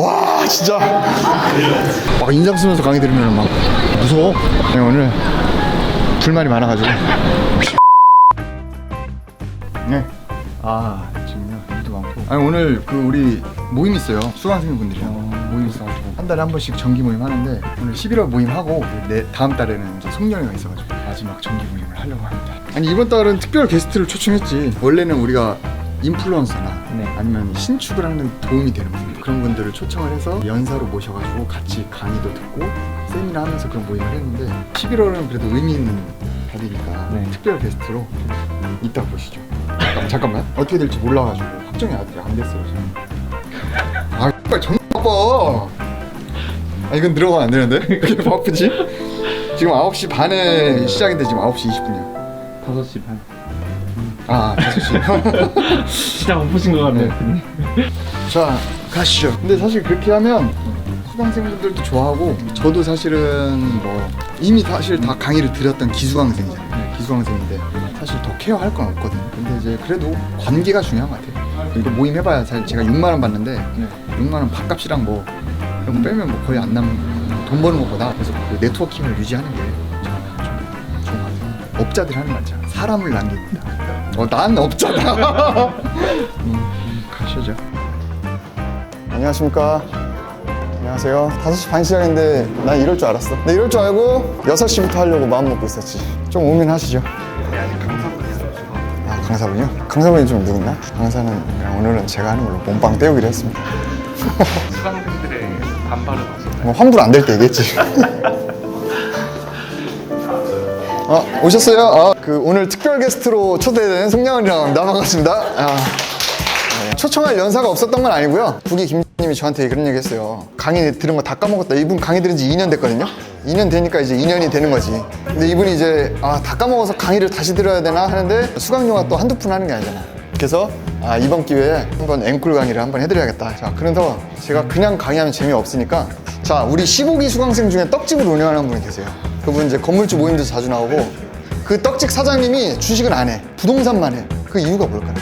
와 진짜. 막 인상 쓰면서 강의 들으면 막 무서워? 네, 오늘 불만이 많아가지고. 네 아 지금요? 일도 많고. 아니 오늘 그 우리 모임 있어요. 수강생 분들이랑 모임 있어가지고. 한 달에 한 번씩 정기 모임 하는데 오늘 11월 모임 하고 내 다음 달에는 이제 송년회가 있어가지고 마지막 정기 모임을 하려고 합니다. 아니 이번 달은 특별 게스트를 초청했지. 원래는 우리가 인플루언서나 네. 아니면 신축을 하는 도움이 되는 분들 그런 분들을 초청을 해서 연사로 모셔가지고 같이 강의도 듣고 세미나 하면서 그런 모임을 했는데 11월은 그래도 의미 있는 달이니까 네. 특별 게스트로 이따 보시죠. 잠깐, 잠깐만. 어떻게 될지 몰라가지고 확정이 아직 안 됐어요 지금. 아 빨리 존나 바빠 아 이건 들어가면 안 되는데? 그게 바쁘지? 지금 9시 반에 시작인데 지금 9시 20분이야 5시 반. 아 5시. 시작 못 보신 것 같네요. 자 가시죠. 근데 사실 그렇게 하면 수강생분들도 좋아하고 저도 사실은 뭐 이미 사실 다 강의를 들었던 기수강생이잖아요. 기수강생인데 사실 더 케어할 건 없거든요. 근데 이제 그래도 관계가 중요한 것 같아요. 이거 모임 해봐야 사실 제가 6만 원 받는데 6만 원 밥값이랑 뭐 이런 거 빼면 뭐 거의 안 남는 거돈 버는 것보다 그래서 그 네트워킹을 유지하는 게 좀 좋은 것 같아요. 업자들이 하는 말 있잖아 사람을 남깁니다. 어 난 업자다. 음, 가시죠 안녕하십니까. 안녕하세요. 5시 반 시작인데 난 이럴 줄 알았어. 나 이럴 줄 알고 6시부터 하려고 마음 먹고 있었지. 좀 오민하시죠. 아, 강사분이요? 강사분이 좀 누구나? 강사는 그냥 오늘은 제가 하는 걸로 몸빵 때우기로 했습니다. 수강생들의 반발은 없었나요? 뭐 환불 안 될때 얘기했지. 아, 오셨어요? 아, 그 오늘 특별 게스트로 초대된 송량은이라고 합니다. 반갑습니다. 아, 네. 초청할 연사가 없었던 건 아니고요. 부기 김님이 저한테 그런 얘기 했어요. 강의 들은 거 다 까먹었다. 이분 강의 들은 지 2년 됐거든요. 2년 되니까 이제 2년이 되는 거지. 근데 이분이 이제 아, 다 까먹어서 강의를 다시 들어야 되나 하는데 수강료가 또 한두 푼 하는 게 아니잖아. 그래서 아, 이번 기회에 한번 앵콜 강의를 한번 해드려야겠다. 자, 그래서 제가 그냥 강의하면 재미없으니까 자, 우리 15기 수강생 중에 떡집을 운영하는 분이 계세요. 그분 이제 건물주 모임도 자주 나오고 그 떡집 사장님이 주식은 안 해. 부동산만 해. 그 이유가 뭘까요?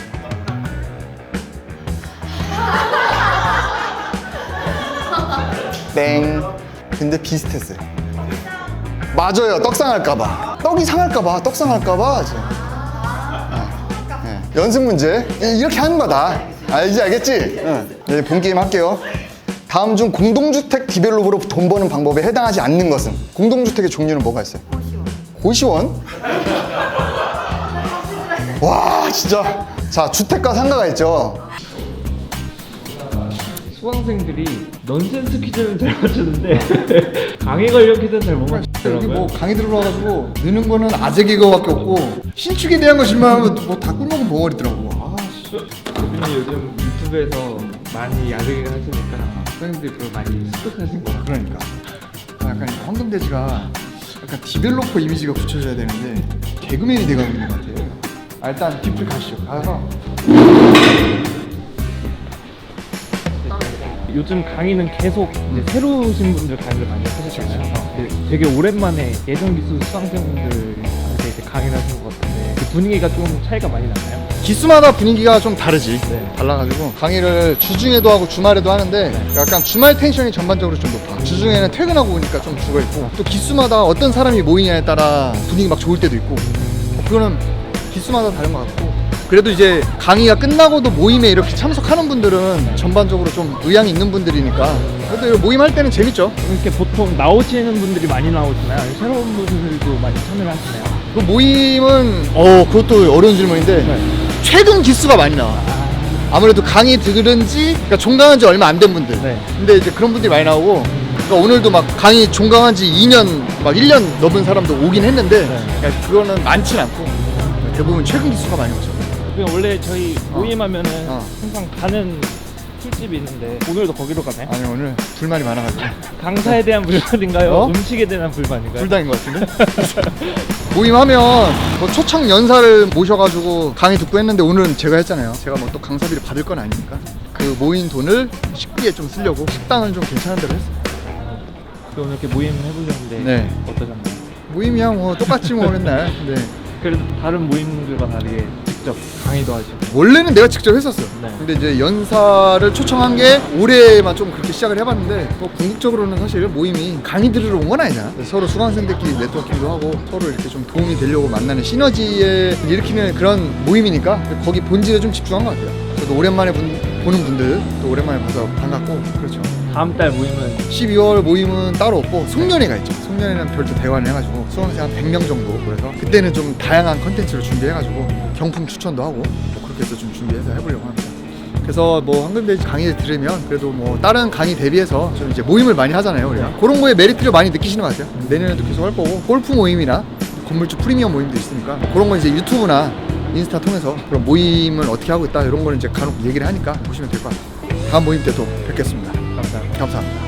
땡. 근데 비슷했어요. 맞아요. 떡 상할까봐. 떡이 상할까봐. 떡 상할까봐. 이제. 네. 연습 문제. 이- 이렇게 하는 거다. 알지, 알겠지? 응. 이제 본 게임 할게요. 다음 중 공동주택 디벨롭으로 돈 버는 방법에 해당하지 않는 것은? 공동주택의 종류는 뭐가 있어요? 고시원. 와, 진짜. 자, 주택과 상가가 있죠. 수강생들이 넌센스 퀴즈는 잘 맞추는데 강의 관련 퀴즈는 잘 못 여기 맞추더라고요. 뭐 강의 들어와가지고 느는 거는 아재 개그밖에 없고 신축에 대한 거 질문하면 뭐다 꿀먹은 벙어리더라고. 아, 씨. 그분이 요즘 유튜브에서 많이 야르기를 하시니까 수강생들이 그걸 많이 습득하신 것 같아요. 그러니까 아, 약간 황금돼지가 약간 디벨로퍼 이미지가 붙여져야 되는데 개그맨이 돼가고 있는 것 같아요. 아, 일단 딥을 가시죠. 가서 요즘 강의는 계속 이제 새로 오신 분들 강의를 많이 하시잖아요. 근데 되게 오랜만에 예전 기수 수강생분들한테 이제 강의를 하시는 것 같은데 그 분위기가 좀 차이가 많이 나나요? 기수마다 분위기가 좀 다르지. 네. 달라가지고 강의를 주중에도 하고 주말에도 하는데 약간 주말 텐션이 전반적으로 좀 높아. 주중에는 퇴근하고 오니까 좀 죽어 있고 또 기수마다 어떤 사람이 모이냐에 따라 분위기 막 좋을 때도 있고 뭐 그거는 기수마다 다른 것 같고 그래도 이제 강의가 끝나고도 모임에 이렇게 참석하는 분들은 전반적으로 좀 의향이 있는 분들이니까 그래도 이런 모임 할 때는 재밌죠. 이렇게 보통 나오시는 분들이 많이 나오시나요? 아니면 새로운 분들도 많이 참여를 하시나요? 그 모임은 어 그것도 어려운 질문인데 네. 최근 기수가 많이 나와. 아무래도 강의 들은 지 그러니까 종강한 지 얼마 안 된 분들. 네. 근데 이제 그런 분들이 많이 나오고 그러니까 오늘도 막 강의 종강한 지 2년 막 1년 넘은 사람도 오긴 했는데 네. 그러니까 그거는 많진 않고 대부분 최근 기수가 많이 오죠. 그냥 원래 저희 모임하면은 어. 항상 가는 술집이 있는데 오늘도 거기로 가나요? 아니 오늘 불만이 많아가지고 강사에 대한 불만인가요? 어? 음식에 대한 불만인가요? 불당인 것 같은데 모임하면 뭐 초청 연사를 모셔가지고 강의 듣고 했는데 오늘은 제가 했잖아요 제가 뭐 또 강사비를 받을 건 아니니까 그 모인 돈을 식비에 좀 쓰려고 식당은 좀 괜찮은 데로 했어요 또 오늘 이렇게 모임 해보셨는데 네. 어떠셨나요? 모임이야 뭐 똑같지 뭐 맨날 네. 그래도 다른 모임들과 다르게 직접 강의도 하시고 원래는 내가 직접 했었어요. 네. 근데 이제 연사를 초청한 게 올해만 좀 그렇게 시작을 해봤는데 뭐 궁극적으로는 사실 모임이 강의 들으러 온 건 아니잖아. 그래서 서로 수강생들끼리 네트워킹도 하고 서로 이렇게 좀 도움이 되려고 만나는 시너지에 일으키는 그런 모임이니까 거기 본질에 좀 집중한 것 같아요. 저도 오랜만에 본- 보는 분들 또 오랜만에 봐서 반갑고 그렇죠. 다음 달 모임은 12월 모임은 따로 없고 송년회가 있죠. 송년회는 별도 대관을 해가지고 수강생 한 100명 정도 그래서 그때는 좀 다양한 컨텐츠를 준비해가지고 경품 추천도 하고 뭐 그렇게 해서 좀 준비해서 해보려고 합니다. 그래서 뭐 황금돼지 강의를 들으면 그래도 뭐 다른 강의 대비해서 좀 이제 모임을 많이 하잖아요 우리가 그런 거에 메리트를 많이 느끼시는 것 같아요 내년에도 계속 할 거고 골프 모임이나 건물주 프리미엄 모임도 있으니까 그런 건 이제 유튜브나 인스타 통해서 그런 모임을 어떻게 하고 있다 이런 거는 이제 간혹 얘기를 하니까 보시면 될 것 같아요. 다음 모임 때 또 뵙겠습니다. 감사합니다. 감사합니다